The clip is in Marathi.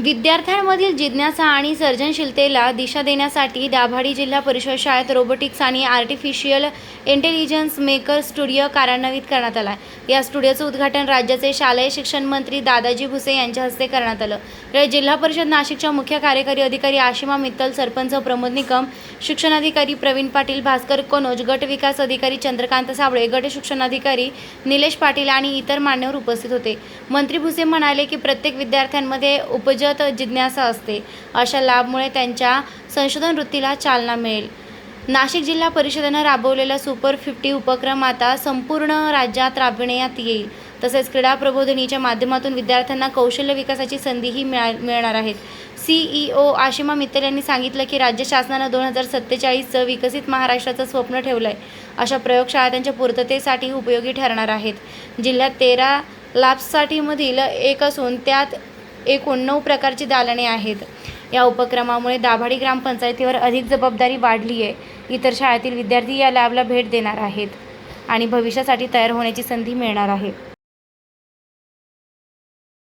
विद्यार्थ्यांमधील जिज्ञासा आणि सर्जनशीलतेला दिशा देण्यासाठी दाभाडी जिल्हा परिषद शाळेत रोबोटिक्स आणि आर्टिफिशियल इंटेलिजन्स मेकर स्टुडिओ कार्यान्वित करण्यात आला या स्टुडिओचं उद्घाटन राज्याचे शालेय शिक्षण मंत्री दादाजी भुसे यांच्या हस्ते करण्यात आलं. यावेळी जिल्हा परिषद नाशिकच्या मुख्य कार्यकारी अधिकारी आशिमा मित्तल सरपंच प्रमोद निकम शिक्षणाधिकारी प्रवीण पाटील भास्कर कनोज गट विकास अधिकारी चंद्रकांत साबळे गट शिक्षणाधिकारी निलेश पाटील आणि इतर मान्यवर उपस्थित होते. मंत्री भुसे म्हणाले की प्रत्येक विद्यार्थ्यांमध्ये उपज उपजत जिज्ञासा असते. अशा लाभमुळे त्यांच्या संशोधन वृत्तीला चालना मिळेल. नाशिक जिल्हा परिषदेनं राबवलेला सुपर फिफ्टी उपक्रम आता संपूर्ण राज्यात राबविण्यात येईल. तसेच क्रीडा प्रबोधिनीच्या माध्यमातून विद्यार्थ्यांना कौशल्य विकासाची संधीही मिळा मिळणार आहेत. सीईओ आशिमा मित्तल यांनी सांगितलं की राज्य शासनानं दोन हजार सत्तेचाळीसचं विकसित महाराष्ट्राचं स्वप्न ठेवलं आहे अशा प्रयोगशाळा त्यांच्या पूर्ततेसाठी उपयोगी ठरणार आहेत. जिल्ह्यात तेरा लॅब्ससाठीमधील एक असून त्यात एकूण नऊ प्रकारची दालने आहेत. या उपक्रमामुळे दाभाडी ग्रामपंचायतीवर अधिक जबाबदारी वाढली आहे इतर शाळेतील विद्यार्थी या लॅबला भेट देणार आहेत आणि भविष्यासाठी तयार होण्याची संधी मिळणार आहे.